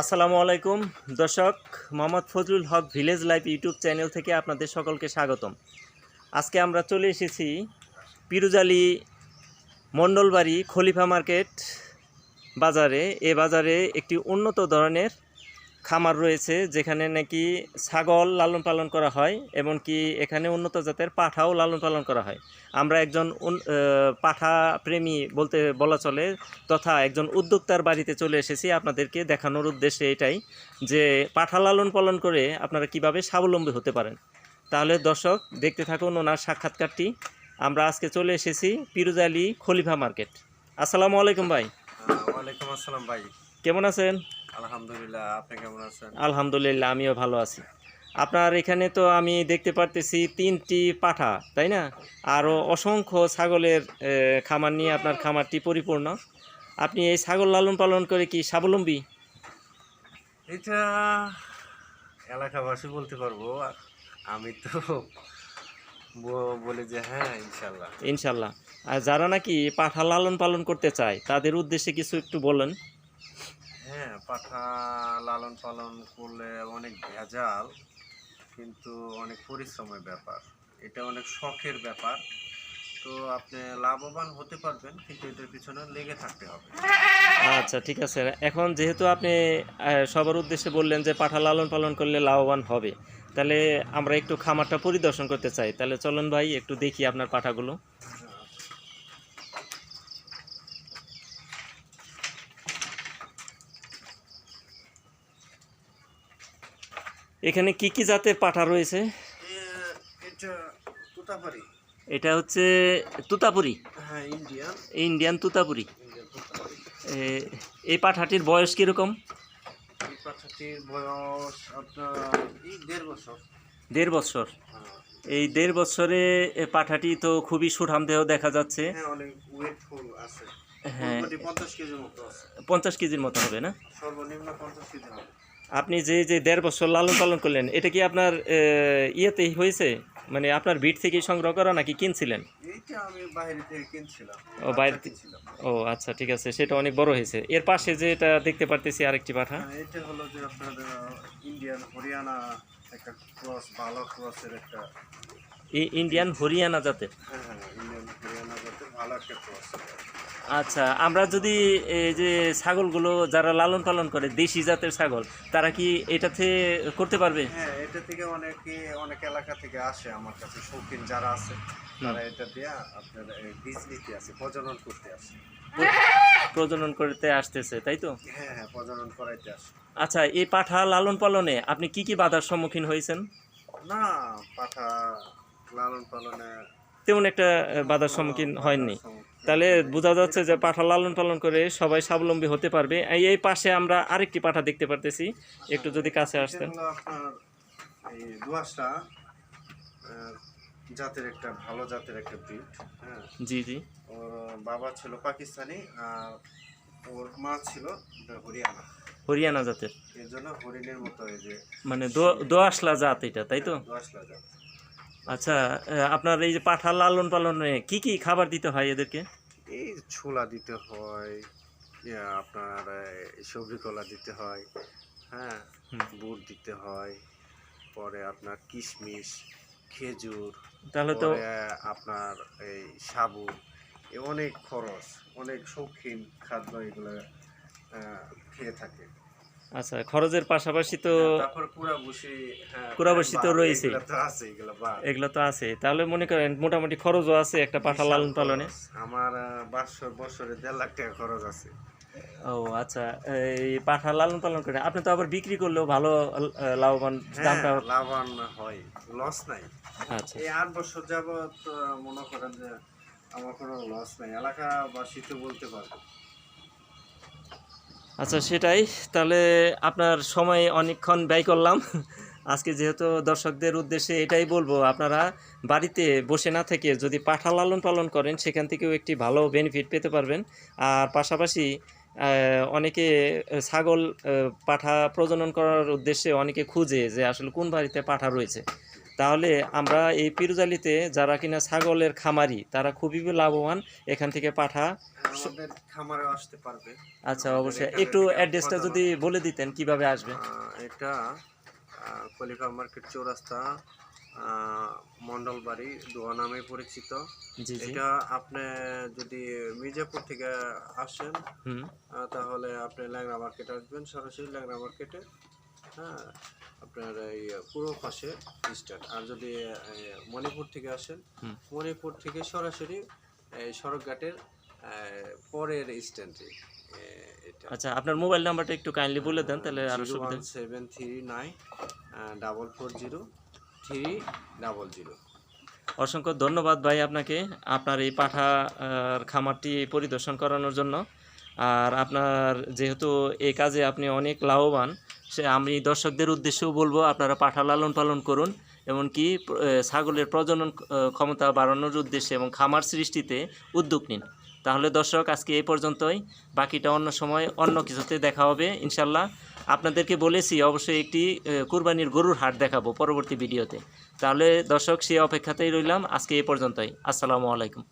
আসসালামু আলাইকুম। দর্শক, মোহাম্মদ ফজলুল হক ভিলেজ লাইফ ইউটিউব চ্যানেল থেকে আপনাদের সকলকে স্বাগতম। আজকে আমরা চলে এসেছি পিরুজালি মণ্ডলবাড়ি খলিফা মার্কেট বাজারে। এ বাজারে একটি উন্নত ধরনের খামার রয়েছে, যেখানে নাকি ছাগল লালন পালন করা হয় এবং কি এখানে উন্নত জাতের পাঠাও লালন পালন করা হয়। আমরা একজন পাঠা প্রেমী বলতে বলা চলে তথা একজন উদ্যোক্তার বাড়িতে চলে এসেছি। আপনাদেরকে দেখানোর উদ্দেশ্যে এটাই যে পাঠা লালন পালন করে আপনারা কীভাবে স্বাবলম্বী হতে পারেন। তাহলে দর্শক, দেখতে থাকুন ওনার সাক্ষাৎকারটি। আমরা আজকে চলে এসেছি পিরুজালি খলিফা মার্কেট। আসসালামু আলাইকুম ভাই। ওয়ালাইকুম আসসালাম ভাই। কেমন আছেন? আলহামদুলিল্লাহ আপনি কেমন আছেন? আলহামদুলিল্লাহ আমিও ভালো আছি। আপনার এখানে তো আমি দেখতে পারতেছি তিনটি পাঠা তাই না? আরও অসংখ্য ছাগলের খামার নিয়ে আপনার খামারটি পরিপূর্ণ। আপনি এই ছাগল লালন পালন করে কি স্বাবলম্বী? এটা এলাকাবাসী বলতে পারব আমি তো বলি যে হ্যাঁ ইনশাল্লাহ। ইনশাল্লাহ। আর যারা নাকি পাঠা লালন পালন করতে চায় তাদের উদ্দেশ্যে কিছু একটু বলেন। হ্যাঁ পাঠা লালন পালন করলে অনেক ভেজাল, কিন্তু অনেক পরিশ্রমের ব্যাপার। এটা অনেক শখের ব্যাপার। তো আপনি লাভবান হতে পারবেন, কিন্তু এটার পিছনে লেগে থাকতে হবে। আচ্ছা ঠিক আছে। এখন যেহেতু আপনি সবার উদ্দেশ্যে বললেন যে পাঠা লালন পালন করলে লাভবান হবে, তাহলে আমরা একটু খামারটা পরিদর্শন করতে চাই। তাহলে চলুন ভাই, একটু দেখি আপনার পাঠাগুলো। এখানে কি কি জাতের পাঠা রয়েছে? এটা হচ্ছে তুতাপুরি? হ্যাঁ ইন্ডিয়ান। তুতাপুরি। এই পাঠাটির বয়স কীরকম? দেড় বছর। হ্যাঁ। এই দেড় বছরে পাঠাটি তো খুবই সুঠাম দেহ দেখা যাচ্ছে। হ্যাঁ হ্যাঁ। মোটামুটি পঞ্চাশ কেজির মতো পঞ্চাশ কেজির মতো হবে না? সর্বনিম্ন পঞ্চাশ কেজি হবে। আপনি যে যে দেড় বছর লালন পালন করলেন এটা কি আপনার ইয়েতে হয়েছে? মানে আপনার ভিট থেকে সংগ্রহ করা নাকি কিনছিলেন? ও, বাইরে ও আচ্ছা ঠিক আছে সেটা অনেক বড় হয়েছে। এর পাশে যে এটা দেখতে পারতেছি আরেকটি পাঠা। হ্যাঁ, এটা হলো যে আপনার ইন্ডিয়ান হরিয়ানা একটা ক্রস ভালো ক্রসের একটা ইন্ডিয়ান হরিয়ানা জাতের? হ্যাঁ হ্যাঁ ইন্ডিয়ান হরিয়ানা জাতের ভালো একটা ক্রস আচ্ছা আমরা যদি এই যে ছাগলগুলো যারা লালন পালন করে দেশি জাতের ছাগল তারা কি এটাতে করতে পারবে? হ্যাঁ এটা থেকে অনেকে অনেক এলাকা থেকে আসে আমার কাছে শৌখিন যারা আছে তারা এটা দিয়ে আপনার বীজ নিতে আসে প্রজনন করতে আসে। প্রজনন করতে আসতেছে তাই তো? হ্যাঁ হ্যাঁ প্রজনন করাইতে আসে। আচ্ছা এই পাঠা লালন পালনে আপনি কি কি বাধার সম্মুখীন হয়েছেন? না পাঠা লালন পালনে তেমন একটা বাধার সম্মুখীন হয়নি। তাহলে বোঝা যাচ্ছে যে পাঠা লালন পালন করে সবাই স্বাবলম্বী হতে পারবে। এই এই পাশে আমরা আরেকটি পাঠা দেখতে পারতেছি। একটু যদি কাছে আসতেন। এই জাতের একটা ভালো জাতের একটা ব্রিড হ্যাঁ। জি জি। ওর বাবা ছিল পাকিস্তানি আর ওর মা ছিল হরিয়ানা। হরিয়ানা জাতের। এর জন্য হরিণের মতো এই যে মানে দো- দোআঁশলা জাত এটা তাই তো? দোয়াশলা জাত। আচ্ছা আপনার এই যে পাঠা লালন পালনে কি কি খাবার দিতে হয় এদেরকে? এই ছোলা দিতে হয় আপনার সবজি কলা দিতে হয় হ্যাঁ বুট দিতে হয় পরে আপনার কিশমিশ খেজুর তাহলে তো আপনার এই সাবু এ অনেক খরচ অনেক শৌখিন খাদ্য এগুলো খেয়ে থাকে। আচ্ছা খরচের পাশাপাশি তো তারপর কুড়া বসে হ্যাঁ বসি তো বাদ, রয়েছেই। এগুলো তো আছে। তাহলে মনে করেন মোটামুটি খরচও আছে একটা পাঠা লালন পালনে? আমার বছরে দেড় লাখ টাকা খরচ আছে। ও আচ্ছা এই পাঠা লালন পালন করে আপনি তো আবার বিক্রি করলেও ভালো লাভবান দামটা হ্যাঁ, লাভবান হয় লস নাই। আচ্ছা। এই আট বছর যাবত মনে করেন যে আমার কোনো লস নাই। এলাকাবাসী তো বলতে পারবে। আচ্ছা সেটাই। তাহলে আপনার সময় অনেকক্ষণ ব্যয় করলাম। আজকে যেহেতু দর্শকদের উদ্দেশ্যে এটাই বলব, আপনারা বাড়িতে বসে না থেকে যদি পাঠা লালন পালন করেন, সেখান থেকেও একটি ভালো বেনিফিট পেতে পারবেন। আর পাশাপাশি অনেকে ছাগল পাঠা প্রজনন করার উদ্দেশ্যে অনেকে খুঁজে যে আসলে কোন বাড়িতে পাঠা রয়েছে। তাহলে আমরা এই পিরুজালিতে যারা কিনা ছাগলের খামারি তারা খুবই লাভবান এখান থেকে পাঠা খামারে আসতে পারবে। আচ্ছা অবশ্যই। একটু অ্যাড্রেসটা যদি বলে দিতেন কীভাবে আসবে? এটা খলিফা মার্কেট চৌরাস্তা মন্ডলবাড়ি দোয়া নামে পরিচিত। এটা আপনি যদি মির্জাপুর থেকে আসেন হুম। তাহলে আপনি ল্যাংরা মার্কেট আসবেন। সরাসরি ল্যাংড়া মার্কেটে হ্যাঁ আপনার এই পূর্ব পাশে স্টার্ট আর যদি মণিপুর থেকে আসেন মণিপুর থেকে সরাসরি এই সড়কঘাটের পরের স্ট্যান্ডে আচ্ছা আপনার মোবাইল নাম্বারটা একটু কাইন্ডলি বলে দেন তাহলে আরও সুবিধা seven three nine double four zero three double zero. অসংখ্য ধন্যবাদ ভাই আপনাকে আপনার এই পাঠা খামারটি পরিদর্শন করানোর জন্য। আর আপনার যেহেতু এই কাজে আপনি অনেক লাভবান সে আমি দর্শকদের উদ্দেশ্যেও বলব, আপনারা পাঠা লালন পালন করুন, এমনকি ছাগলের প্রজনন ক্ষমতা বাড়ানোর উদ্দেশ্যে এবং খামার সৃষ্টিতে উদ্যোগ নিন। তাহলে দর্শক, আজকে এই পর্যন্তই। বাকিটা অন্য সময় অন্য কিছুতে দেখা হবে ইনশাল্লাহ আপনাদেরকে বলেছি, অবশ্যই একটি কুরবানির গরুর হাট দেখাবো পরবর্তী ভিডিওতে। তাহলে দর্শক, সে অপেক্ষাতেই রইলাম। আজকে এই পর্যন্তই। আসসালামু আলাইকুম।